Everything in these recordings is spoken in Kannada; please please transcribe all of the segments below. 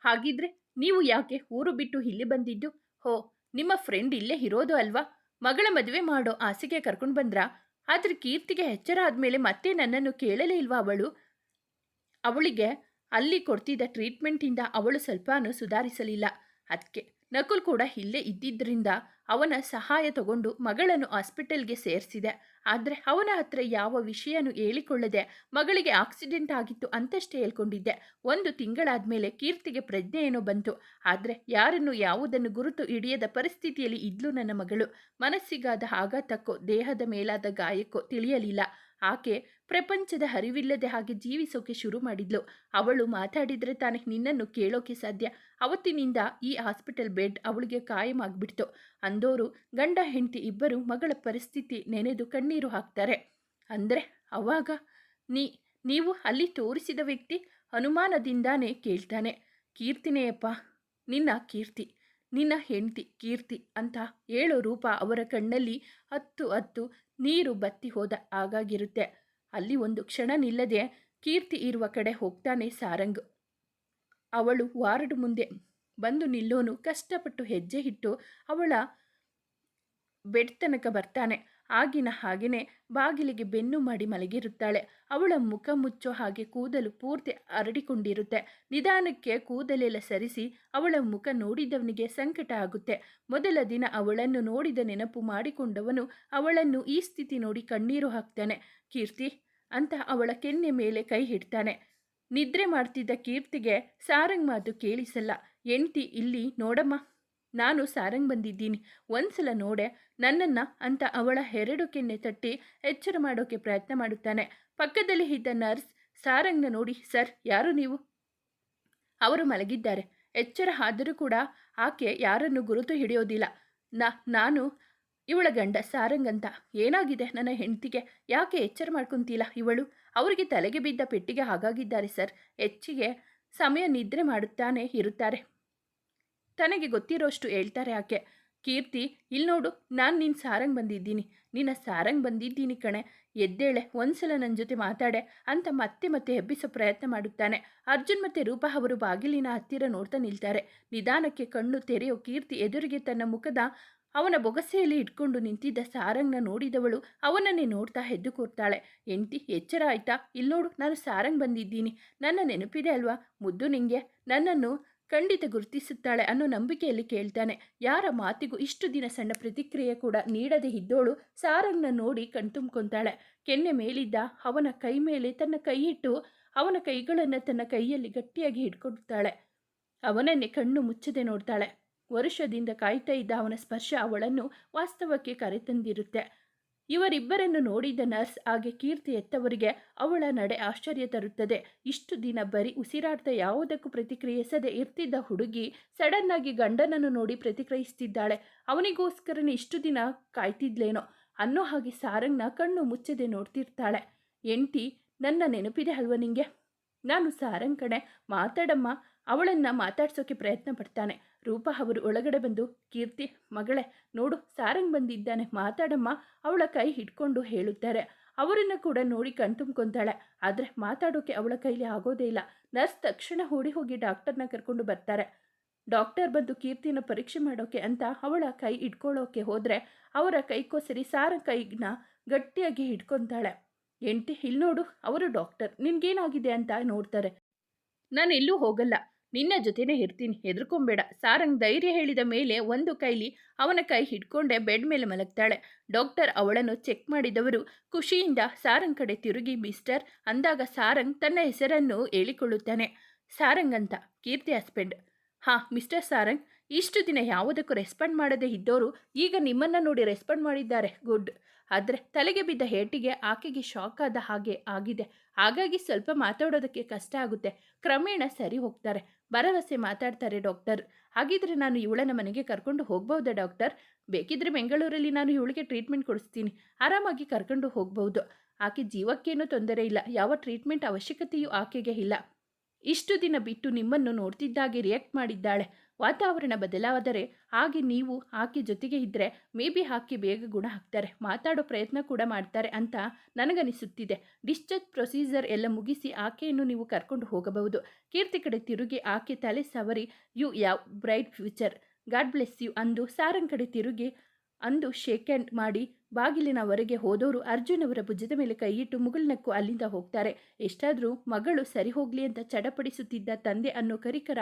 ಹಾಗಿದ್ರೆ ನೀವು ಯಾಕೆ ಊರು ಬಿಟ್ಟು ಇಲ್ಲಿ ಬಂದಿದ್ದು? ಹೋ, ನಿಮ್ಮ ಫ್ರೆಂಡ್ ಇಲ್ಲೇ ಇರೋದು ಅಲ್ವಾ? ಮಗಳ ಮದುವೆ ಮಾಡೋ ಆಸೆಗೆ ಕರ್ಕೊಂಡು ಬಂದ್ರಾ? ಆದ್ರೆ ಕೀರ್ತಿಗೆ ಎಚ್ಚರ ಆದಮೇಲೆ ಮತ್ತೆ ನನ್ನನ್ನು ಕೇಳಲೇ ಇಲ್ವಾ ಅವಳು? ಅವಳಿಗೆ ಅಲ್ಲಿ ಕೊಡ್ತಿದ್ದ ಟ್ರೀಟ್ಮೆಂಟಿಂದ ಅವಳು ಸ್ವಲ್ಪನೂ ಸುಧಾರಿಸಲಿಲ್ಲ. ಅದಕ್ಕೆ ನಕುಲ್ ಕೂಡ ಇಲ್ಲೇ ಇದ್ದಿದ್ದರಿಂದ ಅವನ ಸಹಾಯ ತಗೊಂಡು ಮಗಳನ್ನು ಹಾಸ್ಪಿಟಲ್ಗೆ ಸೇರಿಸಿದೆ. ಆದರೆ ಅವನ ಹತ್ರ ಯಾವ ವಿಷಯನೂ ಹೇಳಿಕೊಳ್ಳದೆ ಮಗಳಿಗೆ ಆಕ್ಸಿಡೆಂಟ್ ಆಗಿತ್ತು ಅಂತಷ್ಟೇ ಹೇಳ್ಕೊಂಡಿದ್ದೆ. ಒಂದು ತಿಂಗಳಾದ ಮೇಲೆ ಕೀರ್ತಿಗೆ ಪ್ರಜ್ಞೆ ಏನೋ ಬಂತು. ಆದರೆ ಯಾರನ್ನು ಯಾವುದನ್ನು ಗುರುತು ಹಿಡಿಯದ ಪರಿಸ್ಥಿತಿಯಲ್ಲಿ ಇದ್ಲು ನನ್ನ ಮಗಳು. ಮನಸ್ಸಿಗಾದ ಆಘಾತಕ್ಕೋ ದೇಹದ ಮೇಲಾದ ಗಾಯಕ್ಕೋ ತಿಳಿಯಲಿಲ್ಲ. ಆಕೆ ಪ್ರಪಂಚದ ಹರಿವಿಲ್ಲದೆ ಹಾಗೆ ಜೀವಿಸೋಕೆ ಶುರು ಮಾಡಿದ್ಲು. ಅವಳು ಮಾತಾಡಿದರೆ ತಾನೇ ನಿನ್ನನ್ನು ಕೇಳೋಕೆ ಸಾಧ್ಯ. ಅವತ್ತಿನಿಂದ ಈ ಹಾಸ್ಪಿಟಲ್ ಬೆಡ್ ಅವಳಿಗೆ ಕಾಯಮಾಗ್ಬಿಡ್ತು ಅಂದೋರು, ಗಂಡ, ಹೆಂಡತಿ ಇಬ್ಬರು ಮಗಳ ಪರಿಸ್ಥಿತಿ ನೆನೆದು ಕಣ್ಣೀರು ಹಾಕ್ತಾರೆ. ಅಂದರೆ, ಅವಾಗ? ನೀ, ನೀವು ಅಲ್ಲಿ ತೋರಿಸಿದ ವ್ಯಕ್ತಿ ಅನುಮಾನದಿಂದಾನೇ ಕೇಳ್ತಾನೆ. ಕೀರ್ತಿನೇಯಪ್ಪ, ನಿನ್ನ ಕೀರ್ತಿ, ನಿನ್ನ ಹೆಂಡತಿ ಕೀರ್ತಿ ಅಂತ ಹೇಳೋ ರೂಪ ಅವರ ಕಣ್ಣಲ್ಲಿ ಹತ್ತು ಹತ್ತು ನೀರು ಬತ್ತಿ ಹೋದ ಹಾಗಾಗಿರುತ್ತೆ. ಅಲ್ಲಿ ಒಂದು ಕ್ಷಣ ನಿಲ್ಲದೆ ಕೀರ್ತಿ ಇರುವ ಕಡೆ ಹೋಗ್ತಾನೆ ಸಾರಂಗ್. ಅವಳು ವಾರ್ಡ್ ಮುಂದೆ ಬಂದು ನಿಲ್ಲೋನು ಕಷ್ಟಪಟ್ಟು ಹೆಜ್ಜೆ ಇಟ್ಟು ಅವಳ ಬೆಡ್ ತನಕ ಬರ್ತಾನೆ. ಆಗಿನ ಹಾಗೆಯೇ ಬಾಗಿಲಿಗೆ ಬೆನ್ನು ಮಾಡಿ ಮಲಗಿರುತ್ತಾಳೆ. ಅವಳ ಮುಖ ಮುಚ್ಚೋ ಹಾಗೆ ಕೂದಲು ಪೂರ್ತಿ ಹರಡಿಕೊಂಡಿರುತ್ತೆ. ನಿಧಾನಕ್ಕೆ ಕೂದಲೆಲ್ಲ ಸರಿಸಿ ಅವಳ ಮುಖ ನೋಡಿದವನಿಗೆ ಸಂಕಟ ಆಗುತ್ತೆ. ಮೊದಲ ದಿನ ಅವಳನ್ನು ನೋಡಿದ ನೆನಪು ಮಾಡಿಕೊಂಡವನು ಅವಳನ್ನು ಈ ಸ್ಥಿತಿ ನೋಡಿ ಕಣ್ಣೀರು ಹಾಕ್ತಾನೆ. ಕೀರ್ತಿ, ಅಂತ ಅವಳ ಕೆನ್ನೆ ಮೇಲೆ ಕೈ ಹಿಡ್ತಾನೆ ನಿದ್ರೆ ಮಾಡ್ತಿದ್ದ ಕೀರ್ತಿಗೆ ಸಾರಂಗ್ ಮಾತು ಕೇಳಿಸಲ್ಲ. ಎಂಟಿ ಇಲ್ಲಿ ನೋಡಮ್ಮ. ನಾನು ಸಾರಂಗ್ ಬಂದಿದ್ದೀನಿ. ಒಂದ್ಸಲ ನೋಡೆ, ನನ್ನನ್ನು ಅಂತ ಅವಳ ಎರಡು ಕೆನ್ನೆ ತಟ್ಟಿ ಎಚ್ಚರ ಮಾಡೋಕೆ ಪ್ರಯತ್ನ ಮಾಡುತ್ತಾನೆ. ಪಕ್ಕದಲ್ಲಿ ಇದ್ದ ನರ್ಸ್ ಸಾರಂಗ್ನ ನೋಡಿ, ಸರ್, ಯಾರು ನೀವು? ಅವರು ಮಲಗಿದ್ದಾರೆ. ಎಚ್ಚರ ಆದರೂ ಕೂಡ ಆಕೆ ಯಾರನ್ನು ಗುರುತು ಹಿಡಿಯೋದಿಲ್ಲ. ನಾ, ನಾನು ಇವಳ ಗಂಡ ಸಾರಂಗ್ ಅಂತ. ಏನಾಗಿದೆ ನನ್ನ ಹೆಂಡತಿಗೆ? ಯಾಕೆ ಎಚ್ಚರ ಮಾಡ್ಕೊತಿಲ್ಲ ಇವಳು? ಅವರಿಗೆ ತಲೆಗೆ ಬಿದ್ದ ಪೆಟ್ಟಿಗೆ ಹಾಗಾಗಿದ್ದಾರೆ, ಸರ್. ಹೆಚ್ಚಿಗೆ ಸಮಯ ನಿದ್ರೆ ಮಾಡುತ್ತಾನೆ ಇರುತ್ತಾರೆ. ತನಗೆ ಗೊತ್ತಿರೋಷ್ಟು ಹೇಳ್ತಾರೆ ಆಕೆ. ಕೀರ್ತಿ ಇಲ್ಲಿ ನೋಡು, ನಾನು ನಿನ್ನ ಸಾರಂಗ್ ಬಂದಿದ್ದೀನಿ. ನಿನ್ನ ಸಾರಂಗ್ ಬಂದಿದ್ದೀನಿ ಕಣೆ. ಎದ್ದೇಳೆ, ಒಂದ್ಸಲ ನನ್ನ ಜೊತೆ ಮಾತಾಡೆ ಅಂತ ಮತ್ತೆ ಮತ್ತೆ ಹೆಬ್ಬಿಸೋ ಪ್ರಯತ್ನ ಮಾಡುತ್ತಾನೆ. ಅರ್ಜುನ್ ಮತ್ತು ರೂಪಾ ಅವರು ಬಾಗಿಲಿನ ಹತ್ತಿರ ನೋಡ್ತಾ ನಿಲ್ತಾರೆ. ನಿಧಾನಕ್ಕೆ ಕಣ್ಣು ತೆರೆಯೋ ಕೀರ್ತಿ ಎದುರಿಗೆ ತನ್ನ ಮುಖದ ಅವನ ಬೊಗಸೆಯಲ್ಲಿ ಇಟ್ಕೊಂಡು ನಿಂತಿದ್ದ ಸಾರಂಗ್ನ ನೋಡಿದವಳು ಅವನನ್ನೇ ನೋಡ್ತಾ ಹೆದ್ದು ಕೂರ್ತಾಳೆ. ಎಂಟಿ ಎಚ್ಚರ ಆಯ್ತಾ? ಇಲ್ಲಿ ನೋಡು, ನಾನು ಸಾರಂಗ್ ಬಂದಿದ್ದೀನಿ. ನನ್ನ ನೆನಪಿದೆ ಅಲ್ವಾ? ಮುದ್ದು ನಿಂಗೆ. ನನ್ನನ್ನು ಖಂಡಿತ ಗುರುತಿಸುತ್ತಾಳೆ ಅನ್ನೋ ನಂಬಿಕೆಯಲ್ಲಿ ಕೇಳ್ತಾನೆ. ಯಾರ ಮಾತಿಗೂ ಇಷ್ಟು ದಿನ ಸಣ್ಣ ಪ್ರತಿಕ್ರಿಯೆ ಕೂಡ ನೀಡದೆ ಇದ್ದೋಳು ಸಾರಂಗ್ನ ನೋಡಿ ಕಣ್ತುಂಬ್ಕೊಂತಾಳೆ ಕೆನ್ನೆ ಮೇಲಿದ್ದ ಅವನ ಕೈ ಮೇಲೆ ತನ್ನ ಕೈ ಇಟ್ಟು ಅವನ ಕೈಗಳನ್ನು ತನ್ನ ಕೈಯಲ್ಲಿ ಗಟ್ಟಿಯಾಗಿ ಹಿಡ್ಕೊಡ್ತಾಳೆ ಅವನನ್ನೇ ಕಣ್ಣು ಮುಚ್ಚದೆ ನೋಡ್ತಾಳೆ. ವರುಷದಿಂದ ಕಾಯ್ತಾ ಇದ್ದ ಅವನ ಸ್ಪರ್ಶ ಅವಳನ್ನು ವಾಸ್ತವಕ್ಕೆ ಕರೆತಂದಿರುತ್ತೆ. ಇವರಿಬ್ಬರನ್ನು ನೋಡಿದ ನರ್ಸ್ ಹಾಗೆ ಕೀರ್ತಿ ಎತ್ತವರಿಗೆ ಅವಳ ನಡೆ ಆಶ್ಚರ್ಯ ತರುತ್ತದೆ. ಇಷ್ಟು ದಿನ ಬರೀ ಉಸಿರಾಡ್ತಾ ಯಾವುದಕ್ಕೂ ಪ್ರತಿಕ್ರಿಯಿಸದೆ ಇರ್ತಿದ್ದ ಹುಡುಗಿ ಸಡನ್ ಆಗಿ ಗಂಡನನ್ನು ನೋಡಿ ಪ್ರತಿಕ್ರಿಯಿಸ್ತಿದ್ದಾಳೆ. ಅವನಿಗೋಸ್ಕರನೇ ಇಷ್ಟು ದಿನ ಕಾಯ್ತಿದ್ಲೇನೋ? ಅನ್ನೋ ಹಾಗೆ ಸಾರಂಗ್ನ ಕಣ್ಣು ಮುಚ್ಚದೆ ನೋಡ್ತಿರ್ತಾಳೆ. ಎಂಟಿ ನನ್ನ ನೆನಪಿದೆ ಅಲ್ವ ನಿಂಗೆ? ನಾನು ಸಾರಂಗ್ ಕಡೆ ಮಾತಾಡಮ್ಮ. ಅವಳನ್ನು ಮಾತಾಡ್ಸೋಕೆ ಪ್ರಯತ್ನ ಪಡ್ತಾನೆ. ರೂಪಾ ಅವರು ಒಳಗಡೆ ಬಂದು, ಕೀರ್ತಿ, ಮಗಳೇ, ನೋಡು, ಸಾರಂಗ್ ಬಂದಿದ್ದಾನೆ, ಮಾತಾಡಮ್ಮ, ಅವಳ ಕೈ ಹಿಡ್ಕೊಂಡು ಹೇಳುತ್ತಾರೆ. ಅವರನ್ನು ಕೂಡ ನೋಡಿ ಕಣ್ತುಂಬ್ಕೊಂತಾಳೆ ಆದರೆ ಮಾತಾಡೋಕೆ ಅವಳ ಕೈಲಿ ಆಗೋದೇ ಇಲ್ಲ. ನರ್ಸ್ ತಕ್ಷಣ ಓಡಿ ಹೋಗಿ ಡಾಕ್ಟರ್ನ ಕರ್ಕೊಂಡು ಬರ್ತಾರೆ. ಡಾಕ್ಟರ್ ಬಂದು ಕೀರ್ತಿನ ಪರೀಕ್ಷೆ ಮಾಡೋಕೆ ಅಂತ ಅವಳ ಕೈ ಇಟ್ಕೊಳ್ಳೋಕೆ ಹೋದರೆ, ಅವರ ಕೈ ಕೊಸರಿ ಸಾರ ಕೈನ ಗಟ್ಟಿಯಾಗಿ ಹಿಡ್ಕೊತಾಳೆ. ಎಂಟಿ ಇಲ್ಲಿ ನೋಡು ಅವರು ಡಾಕ್ಟರ್. ನಿನಗೇನಾಗಿದೆ ಅಂತ ನೋಡ್ತಾರೆ. ನಾನು ಎಲ್ಲೂ ಹೋಗಲ್ಲ. ನಿನ್ನ ಜೊತೆನೇ ಇರ್ತೀನಿ, ಹೆದರ್ಕೊಂಬೇಡ. ಸಾರಂಗ್ ಧೈರ್ಯ ಹೇಳಿದ ಮೇಲೆ ಒಂದು ಕೈಲಿ ಅವನ ಕೈ ಹಿಡ್ಕೊಂಡೆ ಬೆಡ್ ಮೇಲೆ ಮಲಗ್ತಾಳೆ. ಡಾಕ್ಟರ್ ಅವಳನ್ನು ಚೆಕ್ ಮಾಡಿದವರು, ಖುಷಿಯಿಂದ ಸಾರಂಗ್ ಕಡೆ ತಿರುಗಿ, ಮಿಸ್ಟರ್, ಅಂದಾಗ ಸಾರಂಗ್ ತನ್ನ ಹೆಸರನ್ನು ಹೇಳಿಕೊಳ್ಳುತ್ತಾನೆ. ಸಾರಂಗ್ ಅಂತ, ಕೀರ್ತಿ ಹಸ್ಬೆಂಡ್. ಹಾಂ, ಮಿಸ್ಟರ್ ಸಾರಂಗ್ ಇಷ್ಟು ದಿನ ಯಾವುದಕ್ಕೂ ರೆಸ್ಪಾಂಡ್ ಮಾಡದೇ ಇದ್ದವರು ಈಗ ನಿಮ್ಮನ್ನು ನೋಡಿ ರೆಸ್ಪಾಂಡ್ ಮಾಡಿದ್ದಾರೆ. ಗುಡ್. ಆದರೆ ತಲೆಗೆ ಬಿದ್ದ ಹೇಟಿಗೆ ಆಕೆಗೆ ಶಾಕ್ ಆದ ಹಾಗೆ ಆಗಿದೆ. ಹಾಗಾಗಿ ಸ್ವಲ್ಪ ಮಾತಾಡೋದಕ್ಕೆ ಕಷ್ಟ ಆಗುತ್ತೆ. ಕ್ರಮೇಣ ಸರಿ ಹೋಗ್ತಾರೆ. ಭರವಸೆ ಮಾತಾಡ್ತಾರೆ ಡಾಕ್ಟರ್. ಹಾಗಿದ್ರೆ ನಾನು ಇವಳನ್ನ ಮನೆಗೆ ಕರ್ಕೊಂಡು ಹೋಗ್ಬೋದಾ ಡಾಕ್ಟರ್? ಬೇಕಿದ್ರೆ ಬೆಂಗಳೂರಲ್ಲಿ ನಾನು ಇವಳಿಗೆ ಟ್ರೀಟ್ಮೆಂಟ್ ಕೊಡಿಸ್ತೀನಿ. ಆರಾಮಾಗಿ ಕರ್ಕೊಂಡು ಹೋಗ್ಬೋದು. ಆಕೆ ಜೀವಕ್ಕೇನೂ ತೊಂದರೆ ಇಲ್ಲ. ಯಾವ ಟ್ರೀಟ್ಮೆಂಟ್ ಅವಶ್ಯಕತೆಯೂ ಆಕೆಗೆ ಇಲ್ಲ. ಇಷ್ಟು ದಿನ ಬಿಟ್ಟು ನಿಮ್ಮನ್ನು ನೋಡ್ತಿದ್ದಾಗೆ ರಿಯಾಕ್ಟ್ ಮಾಡಿದ್ದಾಳೆ. ವಾತಾವರಣ ಬದಲಾದರೆ ಹಾಗೆ ನೀವು ಆಕೆ ಜೊತೆಗೆ ಇದ್ದರೆ ಮೇ ಬಿ ಆಕೆ ಬೇಗ ಗುಣ ಹಾಕ್ತಾರೆ. ಮಾತಾಡೋ ಪ್ರಯತ್ನ ಕೂಡ ಮಾಡ್ತಾರೆ ಅಂತ ನನಗನಿಸುತ್ತಿದೆ. ಡಿಸ್ಚಾರ್ಜ್ ಪ್ರೊಸೀಜರ್ ಎಲ್ಲ ಮುಗಿಸಿ ಆಕೆಯನ್ನು ನೀವು ಕರ್ಕೊಂಡು ಹೋಗಬಹುದು. ಕೀರ್ತಿ ಕಡೆ ತಿರುಗಿ ಆಕೆ ತಲೆ ಸವರಿ, ಯು ಯಾವ bright future, god bless you ಅಂದು ಸಾರಂಗ್ ಕಡೆ ತಿರುಗಿ ಅಂದು ಶೇಕ್ ಹ್ಯಾಂಡ್ ಮಾಡಿ ಬಾಗಿಲಿನವರೆಗೆ ಹೋದವರು ಅರ್ಜುನ್ ಅವರ ಭುಜದ ಮೇಲೆ ಕೈಯಿಟ್ಟು ಮುಗುಳ್ನಕ್ಕು ಅಲ್ಲಿಂದ ಹೋಗ್ತಾರೆ. ಎಷ್ಟಾದರೂ ಮಗಳು ಸರಿ ಹೋಗ್ಲಿ ಅಂತ ಚಡಪಡಿಸುತ್ತಿದ್ದ ತಂದೆ ಅನ್ನೋ ಕರಿಕರ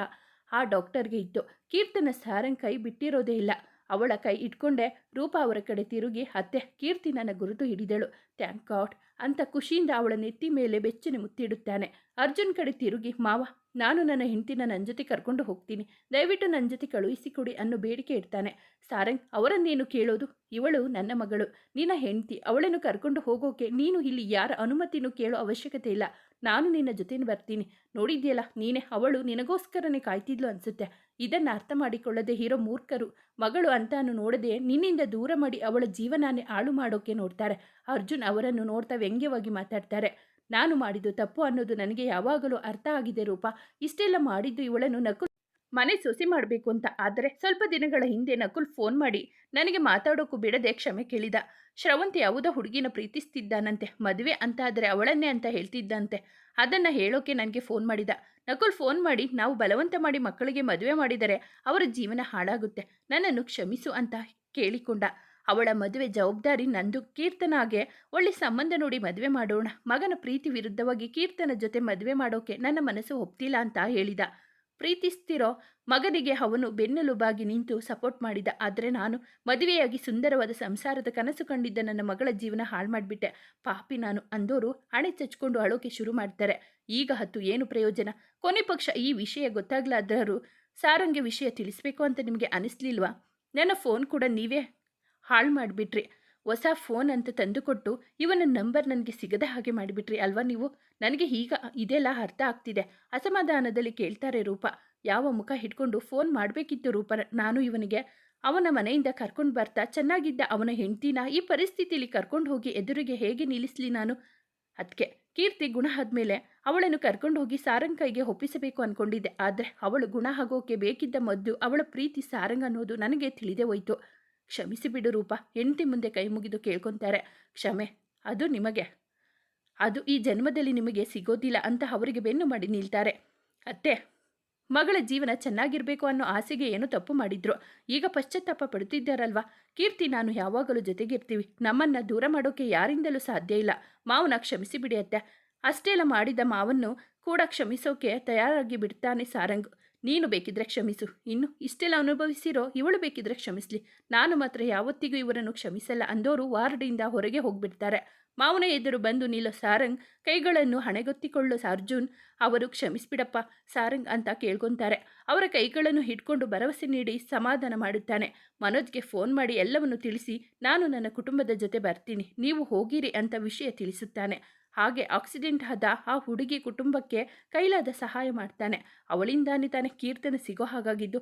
ಆ ಡಾಕ್ಟರ್ಗೆ ಇತ್ತು. ಕೀರ್ತನ ಸಾರಂಗ್ ಕೈ ಬಿಟ್ಟಿರೋದೇ ಇಲ್ಲ. ಅವಳ ಕೈ ಇಟ್ಕೊಂಡೆ ರೂಪ ಅವರ ಕಡೆ ತಿರುಗಿ ಅತ್ತೆ ಕೀರ್ತಿ ನನ್ನ ಗುರುತು ಹಿಡಿದಳು. ಥ್ಯಾಂಕ್ ಗಾಡ್ ಅಂತ ಖುಷಿಯಿಂದ ಅವಳ ನೆತ್ತಿ ಮೇಲೆ ಬೆಚ್ಚನೆ ಮುತ್ತಿಡುತ್ತಾನೆ. ಅರ್ಜುನ್ ಕಡೆ ತಿರುಗಿ, ಮಾವ ನಾನು ನನ್ನ ಹೆಂಡತಿನ ನನ್ನ ಜೊತೆ ಕರ್ಕೊಂಡು ಹೋಗ್ತೀನಿ. ದಯವಿಟ್ಟು ನನ್ನ ಜೊತೆ ಕಳುಹಿಸಿಕೊಡಿ ಅನ್ನೋ ಬೇಡಿಕೆ ಇಡ್ತಾನೆ. ಸಾರಂಗ್, ಅವರನ್ನೇನು ಕೇಳೋದು? ಇವಳು ನನ್ನ ಮಗಳು. ನಿನ್ನ ಹೆಂಡತಿ, ಅವಳನ್ನು ಕರ್ಕೊಂಡು ಹೋಗೋಕೆ ನೀನು ಇಲ್ಲಿ ಯಾರ ಅನುಮತಿನೂ ಕೇಳೋ ಅವಶ್ಯಕತೆ ಇಲ್ಲ. ನಾನು ನಿನ್ನ ಜೊತೆ ಬರ್ತೀನಿ. ನೋಡಿದ್ಯಲ್ಲ, ನೀನೇ, ಅವಳು ನಿನಗೋಸ್ಕರನೇ ಕಾಯ್ತಿದ್ಲು ಅನಿಸುತ್ತೆ. ಇದನ್ನು ಅರ್ಥ ಮಾಡಿಕೊಳ್ಳದೆ ಇರೋ ಮೂರ್ಖರು. ಮಗಳು ಅಂತಾನು ನೋಡದೆ ನಿನ್ನಿಂದ ದೂರ ಮಾಡಿ ಅವಳ ಜೀವನಾನೇ ಹಾಳು ಮಾಡೋಕೆ ನೋಡ್ತಾರೆ. ಅರ್ಜುನ್ ಅವರನ್ನು ನೋಡ್ತಾ ವ್ಯಂಗ್ಯವಾಗಿ ಮಾತಾಡ್ತಾರೆ. ನಾನು ಮಾಡಿದ್ದು ತಪ್ಪು ಅನ್ನೋದು ನನಗೆ ಯಾವಾಗಲೂ ಅರ್ಥ ಆಗಿದೆ ರೂಪ. ಇಷ್ಟೆಲ್ಲ ಮಾಡಿದ್ದು ಇವಳನ್ನು ನಕುಲ್ ಮನೆ ಸೊಸಿ ಮಾಡಬೇಕು ಅಂತ. ಆದರೆ ಸ್ವಲ್ಪ ದಿನಗಳ ಹಿಂದೆ ನಕುಲ್ ಫೋನ್ ಮಾಡಿ ನನಗೆ ಮಾತಾಡೋಕ್ಕೂ ಬಿಡದೆ ಕ್ಷಮೆ ಕೇಳಿದ. ಶ್ರವಂತಿ ಯಾವುದೋ ಹುಡುಗಿನ ಪ್ರೀತಿಸ್ತಿದ್ದಾನಂತೆ. ಮದುವೆ ಅಂತ ಆದರೆ ಅವಳನ್ನೇ ಅಂತ ಹೇಳ್ತಿದ್ದಂತೆ. ಅದನ್ನು ಹೇಳೋಕೆ ನನಗೆ ಫೋನ್ ಮಾಡಿದ. ನಕುಲ್ ಫೋನ್ ಮಾಡಿ, ನಾವು ಬಲವಂತ ಮಾಡಿ ಮಕ್ಕಳಿಗೆ ಮದುವೆ ಮಾಡಿದರೆ ಅವರ ಜೀವನ ಹಾಳಾಗುತ್ತೆ. ನನ್ನನ್ನು ಕ್ಷಮಿಸು ಅಂತ ಕೇಳಿಕೊಂಡ. ಅವಳ ಮದುವೆ ಜವಾಬ್ದಾರಿ ನಂದು. ಕೀರ್ತನಾಗೆ ಒಳ್ಳೆ ಸಂಬಂಧ ನೋಡಿ ಮದುವೆ ಮಾಡೋಣ. ಮಗನ ಪ್ರೀತಿ ವಿರುದ್ಧವಾಗಿ ಕೀರ್ತನ ಜೊತೆ ಮದುವೆ ಮಾಡೋಕೆ ನನ್ನ ಮನಸ್ಸು ಒಪ್ತಿಲ್ಲ ಅಂತ ಹೇಳಿದ. ಪ್ರೀತಿಸ್ತಿರೋ ಮಗನಿಗೆ ಅವನು ಬೆನ್ನೆಲುಬಾಗಿ ನಿಂತು ಸಪೋರ್ಟ್ ಮಾಡಿದ. ಆದರೆ ನಾನು ಮದುವೆಯಾಗಿ ಸುಂದರವಾದ ಸಂಸಾರದ ಕನಸು ಕಂಡಿದ್ದ ನನ್ನ ಮಗಳ ಜೀವನ ಹಾಳು ಮಾಡಿಬಿಟ್ಟೆ ಪಾಪಿ ನಾನು ಅಂದೋರು ಹಣೆ ಚಚ್ಕೊಂಡು ಅಳೋಕೆ ಶುರು ಮಾಡ್ತಾರೆ. ಈಗ ಹತ್ತು ಏನು ಪ್ರಯೋಜನ? ಕೊನೆ ಪಕ್ಷ ಈ ವಿಷಯ ಗೊತ್ತಾಗ್ಲಾದರೂ ಸಾರಂಗೆ ವಿಷಯ ತಿಳಿಸ್ಬೇಕು ಅಂತ ನಿಮಗೆ ಅನಿಸ್ಲಿಲ್ವಾ? ನನ್ನ ಫೋನ್ ಕೂಡ ನೀವೇ ಹಾಳು ಮಾಡಿಬಿಟ್ರಿ. ಹೊಸ ಫೋನ್ ಅಂತ ತಂದುಕೊಟ್ಟು ಇವನ ನಂಬರ್ ನನಗೆ ಸಿಗದ ಹಾಗೆ ಮಾಡಿಬಿಟ್ರಿ ಅಲ್ವಾ ನೀವು? ನನಗೆ ಈಗ ಇದೆಲ್ಲ ಅರ್ಥ ಆಗ್ತಿದೆ. ಅಸಮಾಧಾನದಲ್ಲಿ ಕೇಳ್ತಾರೆ ರೂಪ. ಯಾವ ಮುಖ ಹಿಡ್ಕೊಂಡು ಫೋನ್ ಮಾಡಬೇಕಿತ್ತು ರೂಪ ನಾನು ಇವನಿಗೆ. ಅವನ ಮನೆಯಿಂದ ಕರ್ಕೊಂಡು ಬರ್ತಾ ಚೆನ್ನಾಗಿದ್ದ ಅವನ ಹೆಂಡ್ತಿನ ಈ ಪರಿಸ್ಥಿತಿಯಲ್ಲಿ ಕರ್ಕೊಂಡು ಹೋಗಿ ಎದುರಿಗೆ ಹೇಗೆ ನಿಲ್ಲಿಸಲಿ ನಾನು? ಅದಕ್ಕೆ ಕೀರ್ತಿ ಗುಣ ಆದಮೇಲೆ ಅವಳನ್ನು ಕರ್ಕೊಂಡು ಹೋಗಿ ಸಾರಂಗ್ ಕೈಗೆ ಒಪ್ಪಿಸಬೇಕು ಅಂದ್ಕೊಂಡಿದ್ದೆ ಆದರೆ ಅವಳು ಗುಣ ಆಗೋಕೆ ಬೇಕಿದ್ದ ಮದ್ದು ಅವಳ ಪ್ರೀತಿ ಸಾರಂಗ್ ಅನ್ನೋದು ನನಗೆ ತಿಳಿದೇ ಹೋಯಿತು. ಕ್ಷಮಿಸಿ ಬಿಡು ರೂಪ. ಹೆಂಡತಿ ಮುಂದೆ ಕೈ ಮುಗಿದು ಕೇಳ್ಕೊತಾರೆ. ಕ್ಷಮೆ, ಅದು ನಿಮಗೆ. ಅದು ಈ ಜನ್ಮದಲ್ಲಿ ನಿಮಗೆ ಸಿಗೋದಿಲ್ಲ ಅಂತ ಅವರಿಗೆ ಬೆನ್ನು ಮಾಡಿ ನಿಲ್ತಾರೆ. ಅತ್ತೆ, ಮಗಳ ಜೀವನ ಚೆನ್ನಾಗಿರಬೇಕು ಅನ್ನೋ ಆಸೆಗೆ ಏನೋ ತಪ್ಪು ಮಾಡಿದ್ರು? ಈಗ ಪಶ್ಚಾತ್ತಾಪ ಪಡುತ್ತಿದ್ದಾರಲ್ವಾ? ಕೀರ್ತಿ, ನಾನು ಯಾವಾಗಲೂ ಜೊತೆಗಿರ್ತೀವಿ. ನಮ್ಮನ್ನು ದೂರ ಮಾಡೋಕೆ ಯಾರಿಂದಲೂ ಸಾಧ್ಯ ಇಲ್ಲ. ಮಾವನ ಕ್ಷಮಿಸಿ ಬಿಡಿ ಅತ್ತೆ. ಅಷ್ಟೆಲ್ಲ ಮಾಡಿದ ಮಾವನ್ನು ಕೂಡ ಕ್ಷಮಿಸೋಕೆ ತಯಾರಾಗಿ ಬಿಡ್ತಾನೆ ಸಾರಂಗ್. ನೀನು ಬೇಕಿದ್ರೆ ಕ್ಷಮಿಸು. ಇನ್ನು ಇಷ್ಟೆಲ್ಲ ಅನುಭವಿಸಿರೋ ಇವಳು ಬೇಕಿದ್ರೆ ಕ್ಷಮಿಸಲಿ. ನಾನು ಮಾತ್ರ ಯಾವತ್ತಿಗೂ ಇವರನ್ನು ಕ್ಷಮಿಸಲ್ಲ ಅಂದೋರು ವಾರ್ಡಿಂದ ಹೊರಗೆ ಹೋಗ್ಬಿಡ್ತಾರೆ. ಮಾವನ ಎದುರು ಬಂದು ನಿಲ್ಲೋ ಸಾರಂಗ್ ಕೈಗಳನ್ನು ಹಣೆಗೊತ್ತಿಕೊಳ್ಳೋ ಅರ್ಜುನ್ ಅವರು ಕ್ಷಮಿಸ್ಬಿಡಪ್ಪ, ಸಾರಂಗ್ ಅಂತ ಕೇಳ್ಕೊತಾರೆ. ಅವರ ಕೈಗಳನ್ನು ಹಿಡ್ಕೊಂಡು ಭರವಸೆ ನೀಡಿ ಸಮಾಧಾನ ಮಾಡುತ್ತಾನೆ. ಮನೋಜ್ಗೆ ಫೋನ್ ಮಾಡಿ ಎಲ್ಲವನ್ನು ತಿಳಿಸಿ, ನಾನು ನನ್ನ ಕುಟುಂಬದ ಜೊತೆ ಬರ್ತೀನಿ, ನೀವು ಹೋಗಿರಿ ಅಂತ ವಿಷಯ ತಿಳಿಸುತ್ತಾನೆ. ಹಾಗೆ ಆಕ್ಸಿಡೆಂಟ್ ಆದ ಆ ಹುಡುಗಿ ಕುಟುಂಬಕ್ಕೆ ಕೈಲಾದ ಸಹಾಯ ಮಾಡ್ತಾನೆ. ಅವಳಿಂದಾನೇ ತಾನೇ ಕೀರ್ತನ ಸಿಗೋ ಹಾಗಾಗಿದ್ದು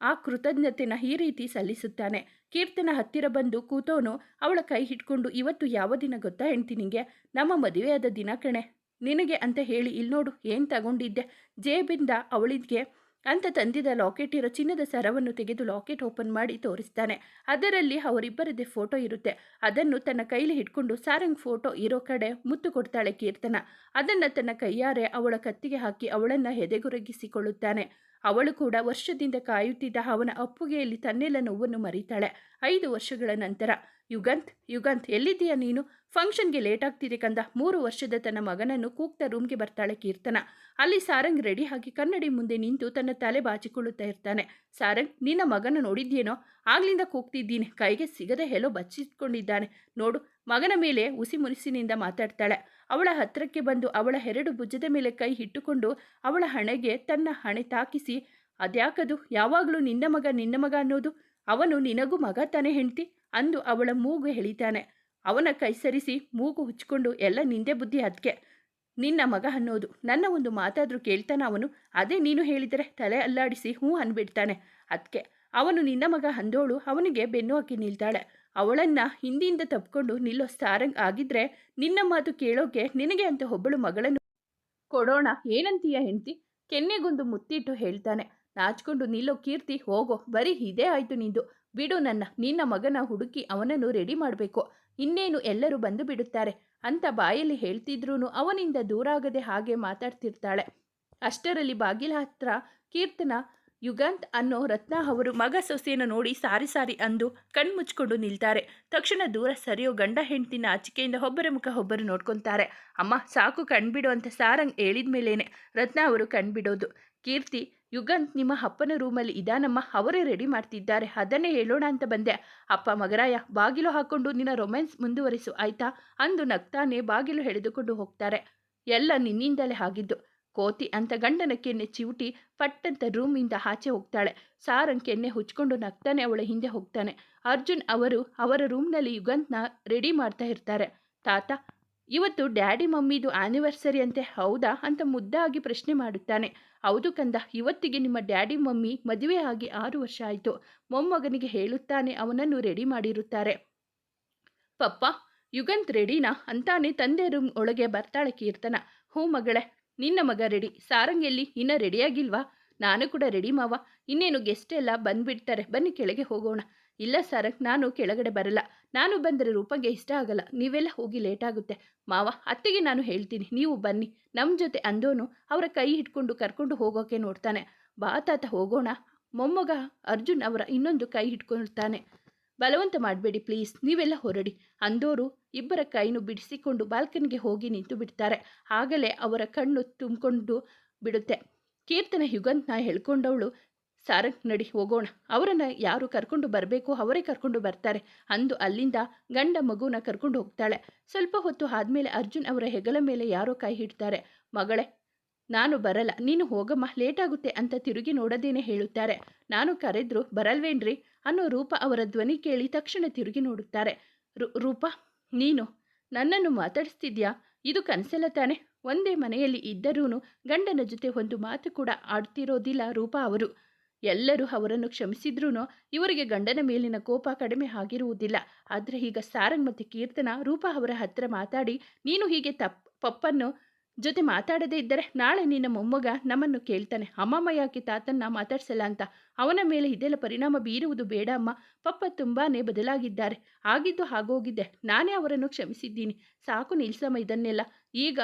ಆ ಕೃತಜ್ಞತೆನ ಈ ರೀತಿ ಸಲ್ಲಿಸುತ್ತಾನೆ. ಕೀರ್ತನ ಹತ್ತಿರ ಬಂದು ಕೂತೋನು ಅವಳ ಕೈ ಹಿಡ್ಕೊಂಡು, ಇವತ್ತು ಯಾವ ದಿನ ಗೊತ್ತಾ ಹೆಂಡ್ತಿ ನಿನಗೆ ನಮ್ಮ ಮದುವೆಯಾದ ದಿನ ಕಣೆ. ನಿನಗೆ ಅಂತ ಹೇಳಿ ಇಲ್ಲಿ ನೋಡು ಏನು ತಗೊಂಡಿದ್ದೆ? ಜೇಬಿಂದ ಅವಳಿಗೆ ಅಂತ ತಂದಿದ್ದ ಲಾಕೆಟ್ ಇರೋ ಚಿನ್ನದ ಸರವನ್ನು ತೆಗೆದು ಲಾಕೆಟ್ ಓಪನ್ ಮಾಡಿ ತೋರಿಸ್ತಾನೆ. ಅದರಲ್ಲಿ ಅವರಿಬ್ಬರದೇ ಫೋಟೋ ಇರುತ್ತೆ. ಅದನ್ನು ತನ್ನ ಕೈಲಿ ಹಿಡ್ಕೊಂಡು ಸಾರಂಗ್ ಫೋಟೋ ಇರೋ ಕಡೆ ಮುತ್ತು ಕೊಡ್ತಾಳೆ ಕೀರ್ತನ. ಅದನ್ನು ತನ್ನ ಕೈಯಾರೆ ಅವಳ ಕತ್ತಿಗೆ ಹಾಕಿ ಅವಳನ್ನು ಎದೆಗುರಗಿಸಿಕೊಳ್ಳುತ್ತಾನೆ ಅವಳು ಕೂಡ ವರ್ಷದಿಂದ ಕಾಯುತ್ತಿದ್ದ ಅವನ ಅಪ್ಪುಗೆಯಲ್ಲಿ ತನ್ನೆಲ್ಲ ನೋವನ್ನು ಮರೀತಾಳೆ. ಐದು ವರ್ಷಗಳ ನಂತರ, ಯುಗಂತ್ ಯುಗಂತ್, ಎಲ್ಲಿದ್ದೀಯ ನೀನು? ಫಂಕ್ಷನ್ಗೆ ಲೇಟ್ ಆಗ್ತಿದೆ ಕಂದ. ಮೂರು ವರ್ಷದ ತನ್ನ ಮಗನನ್ನು ಕೂಗ್ತಾ ರೂಮ್ಗೆ ಬರ್ತಾಳೆ ಕೀರ್ತನ. ಅಲ್ಲಿ ಸಾರಂಗ್ ರೆಡಿ ಆಗಿ ಕನ್ನಡಿ ಮುಂದೆ ನಿಂತು ತನ್ನ ತಲೆ ಬಾಚಿಕೊಳ್ಳುತ್ತಾ ಇರ್ತಾನೆ. ಸಾರಂಗ್, ನಿನ್ನ ಮಗನ ನೋಡಿದ್ಯೇನೋ? ಆಗ್ಲಿಂದ ಕೂಗ್ತಿದ್ದೀನಿ. ಕೈಗೆ ಸಿಗದೆ ಹೆಲೋ ಬಚ್ಚಿಟ್ಕೊಂಡಿದ್ದಾನೆ. ನೋಡು, ಮಗನ ಮೇಲೆ ಉಸಿ ಮುನಿಸಿನಿಂದ ಮಾತಾಡ್ತಾಳೆ. ಅವಳ ಹತ್ತಿರಕ್ಕೆ ಬಂದು ಅವಳ ಎರಡು ಭುಜದ ಮೇಲೆ ಕೈ ಇಟ್ಟುಕೊಂಡು ಅವಳ ಹಣೆಗೆ ತನ್ನ ಹಣೆ ತಾಕಿಸಿ, ಅದ್ಯಾಕದು? ಯಾವಾಗಲೂ ನಿನ್ನ ಮಗ ನಿನ್ನ ಮಗ ಅನ್ನೋದು? ಅವನು ನಿನಗೂ ಮಗ ತಾನೇ ಹೆಂಡ್ತಿ? ಅಂದು ಅವಳ ಮೂಗು ಎಳಿತಾನೆ. ಅವನ ಕೈ ಸರಿಸಿ ಮೂಗು ಹುಚ್ಕೊಂಡು ಎಲ್ಲ ನಿಂದೆ ಬುದ್ಧಿ ಅದಕ್ಕೆ ನಿನ್ನ ಮಗ ಅನ್ನೋದು. ನನ್ನ ಒಂದು ಮಾತಾದರೂ ಕೇಳ್ತಾನ ಅವನು. ಅದೇ ನೀನು ಹೇಳಿದರೆ ತಲೆ ಅಲ್ಲಾಡಿಸಿ ಹ್ಞೂ ಅನ್ಬಿಡ್ತಾನೆ. ಅದಕ್ಕೆ ಅವನು ನಿನ್ನ ಮಗ ಅಂದೋಳು ಅವನಿಗೆ ಬೆನ್ನು ಹಾಕಿ ನಿಲ್ತಾಳೆ. ಅವಳನ್ನು ಹಿಂದಿಯಿಂದ ತಪ್ಕೊಂಡು ನಿಲ್ಲೋ ಸಾರಂಗ್ ಆಗಿದ್ರೆ ನಿನ್ನ ಮಾತು ಕೇಳೋಕೆ ನಿನಗೆ ಅಂತ ಒಬ್ಬಳು ಮಗಳನ್ನು ಕೊಡೋಣ. ಏನಂತೀಯ ಹೆಂಡ್ತಿ? ಕೆನ್ನೆಗೊಂದು ಮುತ್ತಿಟ್ಟು ಹೇಳ್ತಾನೆ. ನಾಚ್ಕೊಂಡು ನಿಲ್ಲೋ ಕೀರ್ತಿ ಹೋಗೋ. ಬರೀ ಇದೇ ಆಯ್ತು ನಿಂದು. ಬಿಡು ನನ್ನ. ನಿನ್ನ ಮಗನ ಹುಡುಕಿ ಅವನನ್ನು ರೆಡಿ ಮಾಡಬೇಕು. ಇನ್ನೇನು ಎಲ್ಲರೂ ಬಂದು ಬಿಡುತ್ತಾರೆ? ಅಂತ ಬಾಯಲ್ಲಿ ಹೇಳ್ತಿದ್ರೂ ಅವನಿಂದ ದೂರಾಗದೆ ಹಾಗೆ ಮಾತಾಡ್ತಿರ್ತಾಳೆ. ಅಷ್ಟರಲ್ಲಿ ಬಾಗಿಲ ಹತ್ರ ಕೀರ್ತನ, ಯುಗಂತ್ ಅನ್ನೋ ರತ್ನ ಅವರು ಮಗ ಸೊಸೆಯನ್ನು ನೋಡಿ ಸಾರಿ ಸಾರಿ ಅಂದು ಕಣ್ಮುಚ್ಕೊಂಡು ನಿಲ್ತಾರೆ. ತಕ್ಷಣ ದೂರ ಸರಿಯೋ ಗಂಡ ಹೆಂಡ್ತಿನ ಆಚಿಕೆಯಿಂದ ಒಬ್ಬರ ಮುಖ ಒಬ್ಬರು ನೋಡ್ಕೊತಾರೆ. ಅಮ್ಮ ಸಾಕು ಕಣ್ಬಿಡು ಅಂತ ಸಾರಂಗ್ ಹೇಳಿದ್ಮೇಲೇನೆ ರತ್ನ ಅವರು ಕಣ್ಬಿಡೋದು. ಕೀರ್ತಿ ಯುಗಂತ್ ನಿಮ್ಮ ಅಪ್ಪನ ರೂಮಲ್ಲಿ ಇದಾನಮ್ಮ, ಅವರೇ ರೆಡಿ ಮಾಡ್ತಿದ್ದಾರೆ. ಅದನ್ನೇ ಹೇಳೋಣ ಅಂತ ಬಂದೆ. ಅಪ್ಪ, ಮಗರಾಯ, ಬಾಗಿಲು ಹಾಕೊಂಡು ನಿನ್ನ ರೊಮ್ಯಾನ್ಸ್ ಮುಂದುವರಿಸು, ಆಯ್ತಾ? ಅಂದು ನಗ್ತಾನೆ ಬಾಗಿಲು ಎಳೆದುಕೊಂಡು ಹೋಗ್ತಾರೆ. ಎಲ್ಲ ನಿನ್ನಿಂದಲೇ ಆಗಿದ್ದು. ಕೋತಿ ಅಂತ ಗಂಡನ ಕೆನ್ನೆ ಚಿವುಟಿ ಪಟ್ಟಂತ ರೂಮಿಂದ ಆಚೆ ಹೋಗ್ತಾಳೆ. ಸಾರಂ ಕೆನ್ನೆ ಹುಚ್ಕೊಂಡು ನಗ್ತಾನೆ ಅವಳ ಹಿಂದೆ ಹೋಗ್ತಾನೆ. ಅರ್ಜುನ್ ಅವರು ಅವರ ರೂಮ್ನಲ್ಲಿ ಯುಗಂತ್ನ ರೆಡಿ ಮಾಡ್ತಾ ಇರ್ತಾರೆ. ತಾತ ಇವತ್ತು ಡ್ಯಾಡಿ ಮಮ್ಮಿದು ಆನಿವರ್ಸರಿ ಅಂತೆ ಹೌದಾ ಅಂತ ಮುದ್ದಾಗಿ ಪ್ರಶ್ನೆ ಮಾಡುತ್ತಾನೆ. ಹೌದು ಕಂದ, ಇವತ್ತಿಗೆ ನಿಮ್ಮ ಡ್ಯಾಡಿ ಮಮ್ಮಿ ಮದುವೆ ಆಗಿ ಆರು ವರ್ಷ ಆಯಿತು. ಮೊಮ್ಮಗನಿಗೆ ಹೇಳುತ್ತಾನೆ, ಅವನನ್ನು ರೆಡಿ ಮಾಡಿರುತ್ತಾರೆ. ಪಪ್ಪ, ಯುಗಂತ್ ರೆಡಿನಾ ಅಂತಾನೆ ತಂದೆ ರೂಮ್ ಒಳಗೆ ಬರ್ತಾಳೆ ಕೀರ್ತನ. ಹೂ ಮಗಳೇ, ನಿನ್ನ ಮಗ ರೆಡಿ ಸಾರಂಗೆಲ್ಲಿ ಇನ್ನ ರೆಡಿಯಾಗಿಲ್ವಾ ನಾನು ಕೂಡ ರೆಡಿ ಮಾವ. ಇನ್ನೇನು ಗೆಸ್ಟ್ ಎಲ್ಲ ಬಂದ್ಬಿಡ್ತಾರೆ. ಬನ್ನಿ ಕೆಳಗೆ ಹೋಗೋಣ. ಇಲ್ಲ ಸರಕ್ ನಾನು ಕೆಳಗಡೆ ಬರಲ್ಲ. ನಾನು ಬಂದರೆ ರೂಪಂಗೆ ಇಷ್ಟ ಆಗಲ್ಲ. ನೀವೆಲ್ಲ ಹೋಗಿ ಲೇಟ್ ಆಗುತ್ತೆ ಮಾವ, ಅತ್ತೆಗೆ ನಾನು ಹೇಳ್ತೀನಿ. ನೀವು ಬನ್ನಿ. ನಮ್ಮ ಜೊತೆ ಅಂದೋನು ಅವರ ಕೈ ಹಿಡ್ಕೊಂಡು ಕರ್ಕೊಂಡು ಹೋಗೋಕೆ ನೋಡ್ತಾನೆ. ಬಾ ತಾತ, ಹೋಗೋಣ. ಮೊಮ್ಮಗ ಅರ್ಜುನ್ ಅವರ ಇನ್ನೊಂದು ಕೈ ಹಿಡ್ಕೊಳ್ತಾನೆ. ಬಲವಂತ ಮಾಡಬೇಡಿ ಪ್ಲೀಸ್. ನೀವೆಲ್ಲ ಹೊರಡಿ. ಅಂದೋರು ಇಬ್ಬರ ಕೈನು ಬಿಡಿಸಿಕೊಂಡು ಬಾಲ್ಕನಿಗೆ ಹೋಗಿ ನಿಂತು ಬಿಡ್ತಾರೆ. ಆಗಲೇ ಅವರ ಕಣ್ಣು ತುಂಬಿಕೊಂಡು ಬಿಡುತ್ತೆ. ಕೀರ್ತನ ಯುಗಂತ್ನ ಹೇಳ್ಕೊಂಡವಳು ಸಾರಂಗ್ ನಡಿ ಹೋಗೋಣ. ಅವರನ್ನು ಯಾರು ಕರ್ಕೊಂಡು ಬರಬೇಕು, ಅವರೇ ಕರ್ಕೊಂಡು ಬರ್ತಾರೆ ಅಂದು ಅಲ್ಲಿಂದ ಗಂಡ ಮಗುನ ಕರ್ಕೊಂಡು ಹೋಗ್ತಾಳೆ. ಸ್ವಲ್ಪ ಹೊತ್ತು ಆದಮೇಲೆ ಅರ್ಜುನ್ ಅವರ ಹೆಗಲ ಮೇಲೆ ಯಾರೋ ಕೈ ಹಿಡ್ತಾರೆ. ಮಗಳೇ, ನಾನು ಬರಲ್ಲ, ನೀನು ಹೋಗಮ್ಮ ಲೇಟ್ ಆಗುತ್ತೆ ಅಂತ ತಿರುಗಿ ನೋಡದೇನೆ ಹೇಳುತ್ತಾರೆ. ನಾನು ಕರೆದ್ರು, ಬರಲ್ವೇನ್ರಿ? ಅನ್ನೋ ರೂಪ ಅವರ ಧ್ವನಿ ಕೇಳಿ ತಕ್ಷಣ ತಿರುಗಿ ನೋಡುತ್ತಾರೆ. ರೂಪ, ನೀನು ನನ್ನನ್ನು ಮಾತಾಡಿಸ್ತಿದ್ಯಾ? ಇದು ಕನಸಲ್ಲ ತಾನೆ. ಒಂದೇ ಮನೆಯಲ್ಲಿ ಇದ್ದರೂ ಗಂಡನ ಜೊತೆ ಒಂದು ಮಾತು ಕೂಡ ಆಡ್ತಿರೋದಿಲ್ಲ ರೂಪ ಅವರು. ಎಲ್ಲರೂ ಅವರನ್ನು ಕ್ಷಮಿಸಿದ್ರೂ ಇವರಿಗೆ ಗಂಡನ ಮೇಲಿನ ಕೋಪ ಕಡಿಮೆ ಆಗಿರುವುದಿಲ್ಲ. ಆದರೆ ಈಗ ಸಾರಂಗ್ ಮತ್ತು ಕೀರ್ತನ, ರೂಪ ಅವರ ಹತ್ತಿರ ಮಾತಾಡಿ, ನೀನು ಹೀಗೆ ತಪ್, ಪಪ್ಪನ್ನು ಜೊತೆ ಮಾತಾಡದೇ ಇದ್ದರೆ ನಾಳೆ ನಿನ್ನ ಮೊಮ್ಮಗ ನಮ್ಮನ್ನು ಕೇಳ್ತಾನೆ. ಅಮ್ಮಮ್ಮ ಯಾಕೆ ತಾತನ್ನ ಮಾತಾಡ್ಸಲ್ಲ ಅಂತ? ಅವನ ಮೇಲೆ ಇದೆಲ್ಲ ಪರಿಣಾಮ ಬೀರುವುದು ಬೇಡ ಅಮ್ಮ. ಪಪ್ಪ ತುಂಬಾನೇ ಬದಲಾಗಿದ್ದಾರೆ. ಆಗಿದ್ದು ಹಾಗೋಗಿದ್ದೆ ನಾನೇ ಅವರನ್ನು ಕ್ಷಮಿಸಿದ್ದೀನಿ. ಸಾಕು ನಿಲ್ಸಮ್ಮ ಇದನ್ನೆಲ್ಲ. ಈಗ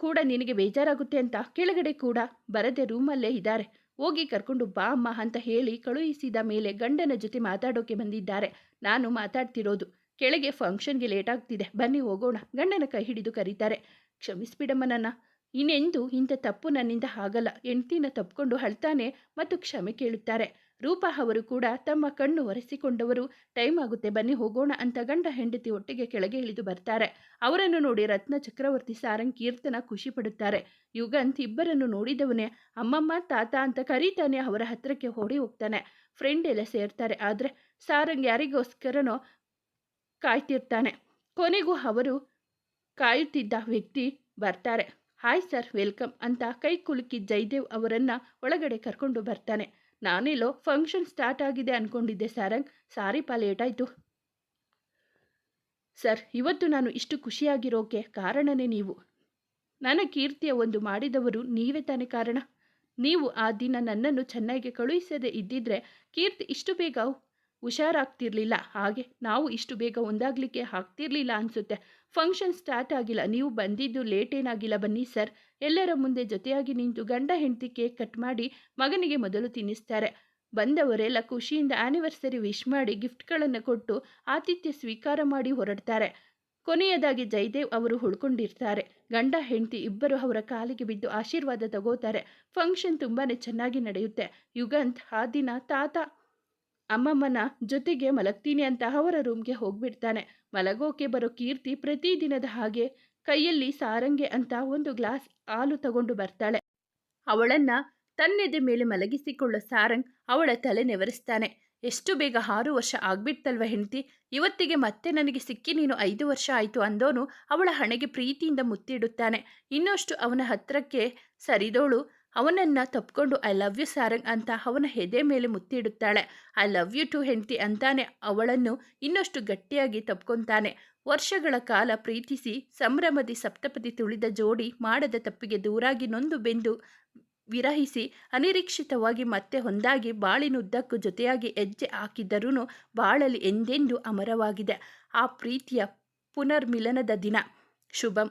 ಕೂಡ ನಿನಗೆ ಬೇಜಾರಾಗುತ್ತೆ ಅಂತ? ಕೆಳಗಡೆ ಕೂಡ ಬರದೆ ರೂಮಲ್ಲೇ ಇದ್ದಾರೆ. ಹೋಗಿ ಕರ್ಕೊಂಡು ಬಾ ಅಮ್ಮ ಅಂತ ಹೇಳಿ ಕಳುಹಿಸಿದ ಮೇಲೆ ಗಂಡನ ಜೊತೆ ಮಾತಾಡೋಕೆ ಬಂದಿದ್ದಾರೆ. ನಾನು ಮಾತಾಡ್ತಿರೋದು. ಕೆಳಗೆ ಫಂಕ್ಷನ್ಗೆ ಲೇಟ್ ಆಗ್ತಿದೆ ಬನ್ನಿ ಹೋಗೋಣ. ಗಂಡನ ಕೈ ಹಿಡಿದು ಕರೀತಾರೆ. ಕ್ಷಮಿಸ್ಬಿಡಮ್ಮ ನನ್ನ. ಇನ್ನೆಂದು ಇಂಥ ತಪ್ಪು ನನ್ನಿಂದ ಆಗಲ್ಲ. ಹೆಂಡ್ತಿನ ತಪ್ಕೊಂಡು ಅಳ್ತಾನೆ ಮತ್ತು ಕ್ಷಮೆ ಕೇಳುತ್ತಾರೆ. ರೂಪಾ ಅವರು ಕೂಡ ತಮ್ಮ ಕಣ್ಣು ಒರೆಸಿಕೊಂಡವರು, ಟೈಮ್ ಆಗುತ್ತೆ, ಬನ್ನಿ ಹೋಗೋಣ ಅಂತ ಗಂಡ ಹೆಂಡತಿ ಒಟ್ಟಿಗೆ ಕೆಳಗೆ ಇಳಿದು ಬರ್ತಾರೆ. ಅವರನ್ನು ನೋಡಿ ರತ್ನ ಚಕ್ರವರ್ತಿ ಸಾರಂಗ್ ಕೀರ್ತನ ಖುಷಿ ಪಡುತ್ತಾರೆ. ಯುಗಂತ್ ಇಬ್ಬರನ್ನು ನೋಡಿದವನೇ, ಅಮ್ಮಮ್ಮ, ತಾತ ಅಂತ ಕರೀತಾನೆ ಅವರ ಹತ್ರಕ್ಕೆ ಓಡಿ ಹೋಗ್ತಾನೆ. ಫ್ರೆಂಡ್ ಎಲ್ಲ ಸೇರ್ತಾರೆ, ಆದರೆ ಸಾರಂಗ್ ಯಾರಿಗೋಸ್ಕರನೋ ಕಾಯ್ತಿರ್ತಾನೆ. ಕೊನೆಗೂ ಅವರು ಕಾಯುತ್ತಿದ್ದ ವ್ಯಕ್ತಿ ಬರ್ತಾರೆ. ಹಾಯ್ ಸರ್, ವೆಲ್ಕಮ್ ಅಂತ ಕೈ ಕುಲುಕಿ ಜಯದೇವ್ ಅವರನ್ನ ಒಳಗಡೆ ಕರ್ಕೊಂಡು ಬರ್ತಾನೆ. ನಾನೆಲ್ಲೋ ಫಂಕ್ಷನ್ ಸ್ಟಾರ್ಟ್ ಆಗಿದೆ ಅನ್ಕೊಂಡಿದ್ದೆ, ಸಾರಂಗ್. ಸಾರಿಪಾ ಲೇಟ್ ಆಯಿತು. ಸರ್, ಇವತ್ತು ನಾನು ಇಷ್ಟು ಖುಷಿಯಾಗಿರೋಕೆ ಕಾರಣನೇ ನೀವು. ನನ್ನ ಕೀರ್ತಿಯ ಒಂದು ಮಾಡಿದವರು ನೀವೇ ತಾನೇ ಕಾರಣ. ನೀವು ಆ ದಿನ ನನ್ನನ್ನು ಚೆನ್ನಾಗಿ ಕಳುಹಿಸದೇ ಇದ್ದಿದ್ರೆ ಕೀರ್ತಿ ಇಷ್ಟು ಬೇಗ ಹುಷಾರಾಗ್ತಿರ್ಲಿಲ್ಲ. ಹಾಗೆ ನಾವು ಇಷ್ಟು ಬೇಗ ಒಂದಾಗಲಿಕ್ಕೆ ಆಗ್ತಿರ್ಲಿಲ್ಲ ಅನಿಸುತ್ತೆ. ಫಂಕ್ಷನ್ ಸ್ಟಾರ್ಟ್ ಆಗಿಲ್ಲ. ನೀವು ಬಂದಿದ್ದು ಲೇಟ್ ಏನಾಗಿಲ್ಲ ಬನ್ನಿ ಸರ್. ಎಲ್ಲರ ಮುಂದೆ ಜೊತೆಯಾಗಿ ನಿಂತು ಗಂಡ ಹೆಂಡತಿ ಕೇಕ್ ಕಟ್ ಮಾಡಿ ಮಗನಿಗೆ ಮೊದಲು ತಿನ್ನಿಸ್ತಾರೆ. ಬಂದವರೆಲ್ಲ ಖುಷಿಯಿಂದ ಆ್ಯನಿವರ್ಸರಿ ವಿಶ್ ಮಾಡಿ ಗಿಫ್ಟ್ಗಳನ್ನು ಕೊಟ್ಟು ಆತಿಥ್ಯ ಸ್ವೀಕಾರ ಮಾಡಿ ಹೊರಡ್ತಾರೆ. ಕೊನೆಯದಾಗಿ ಜಯದೇವ್ ಅವರು ಉಳ್ಕೊಂಡಿರ್ತಾರೆ. ಗಂಡ ಹೆಂಡತಿ ಇಬ್ಬರು ಅವರ ಕಾಲಿಗೆ ಬಿದ್ದು ಆಶೀರ್ವಾದ ತಗೋತಾರೆ. ಫಂಕ್ಷನ್ ತುಂಬಾ ಚೆನ್ನಾಗಿ ನಡೆಯುತ್ತೆ. ಯುಗಂತ್, ಆ ದಿನ ತಾತ ಅಮ್ಮಮ್ಮನ ಜೊತೆಗೆ ಮಲಗ್ತೀನಿ ಅಂತ ಅವರ ರೂಮ್ಗೆ ಹೋಗ್ಬಿಡ್ತಾನೆ. ಮಲಗೋಕೆ ಬರೋ ಕೀರ್ತಿ ಪ್ರತಿದಿನದ ಹಾಗೆ ಕೈಯಲ್ಲಿ ಸಾರಂಗೆ ಅಂತ ಒಂದು ಗ್ಲಾಸ್ ಹಾಲು ತಗೊಂಡು ಬರ್ತಾಳೆ. ಅವಳನ್ನ ತನ್ನೆದೆ ಮೇಲೆ ಮಲಗಿಸಿಕೊಳ್ಳೋ ಸಾರಂಗ್ ಅವಳ ತಲೆ ನೆವರಿಸ್ತಾನೆ. ಎಷ್ಟು ಬೇಗ ಆರು ವರ್ಷ ಆಗ್ಬಿಡ್ತಲ್ವ ಹೆಂಡತಿ? ಇವತ್ತಿಗೆ ಮತ್ತೆ ನನಗೆ ಸಿಕ್ಕಿ ನೀನು ಐದು ವರ್ಷ ಆಯಿತು ಅಂದೋನು ಅವಳ ಹಣೆಗೆ ಪ್ರೀತಿಯಿಂದ ಮುತ್ತಿಡುತ್ತಾನೆ. ಇನ್ನಷ್ಟು ಅವನ ಹತ್ರಕ್ಕೆ ಸರಿದೋಳು ಅವನನ್ನು ತಪ್ಕೊಂಡು ಐ ಲವ್ ಯು ಸಾರಂಗ್ ಅಂತ ಅವನ ಹೆದೆ ಮೇಲೆ ಮುತ್ತಿಡುತ್ತಾಳೆ. ಐ ಲವ್ ಯು ಟು ಹೆಂಡತಿ ಅಂತಾನೆ ಅವಳನ್ನು ಇನ್ನಷ್ಟು ಗಟ್ಟಿಯಾಗಿ ತಪ್ಕೊತಾನೆ. ವರ್ಷಗಳ ಕಾಲ ಪ್ರೀತಿಸಿ ಸಂಭ್ರಮದಿ ಸಪ್ತಪದಿ ತುಳಿದ ಜೋಡಿ ಮಾಡದ ತಪ್ಪಿಗೆ ದೂರಾಗಿ ನೊಂದು ಬೆಂದು ವಿರಹಿಸಿ ಅನಿರೀಕ್ಷಿತವಾಗಿ ಮತ್ತೆ ಹೊಂದಾಗಿ ಬಾಳಿನುದ್ದಕ್ಕೂ ಜೊತೆಯಾಗಿ ಹೆಜ್ಜೆ ಹಾಕಿದ್ದರೂ ಬಾಳಲಿ ಎಂದೆಂದೂ ಅಮರವಾಗಿದೆ. ಆ ಪ್ರೀತಿಯ ಪುನರ್ಮಿಲನದ ದಿನ. ಶುಭಂ.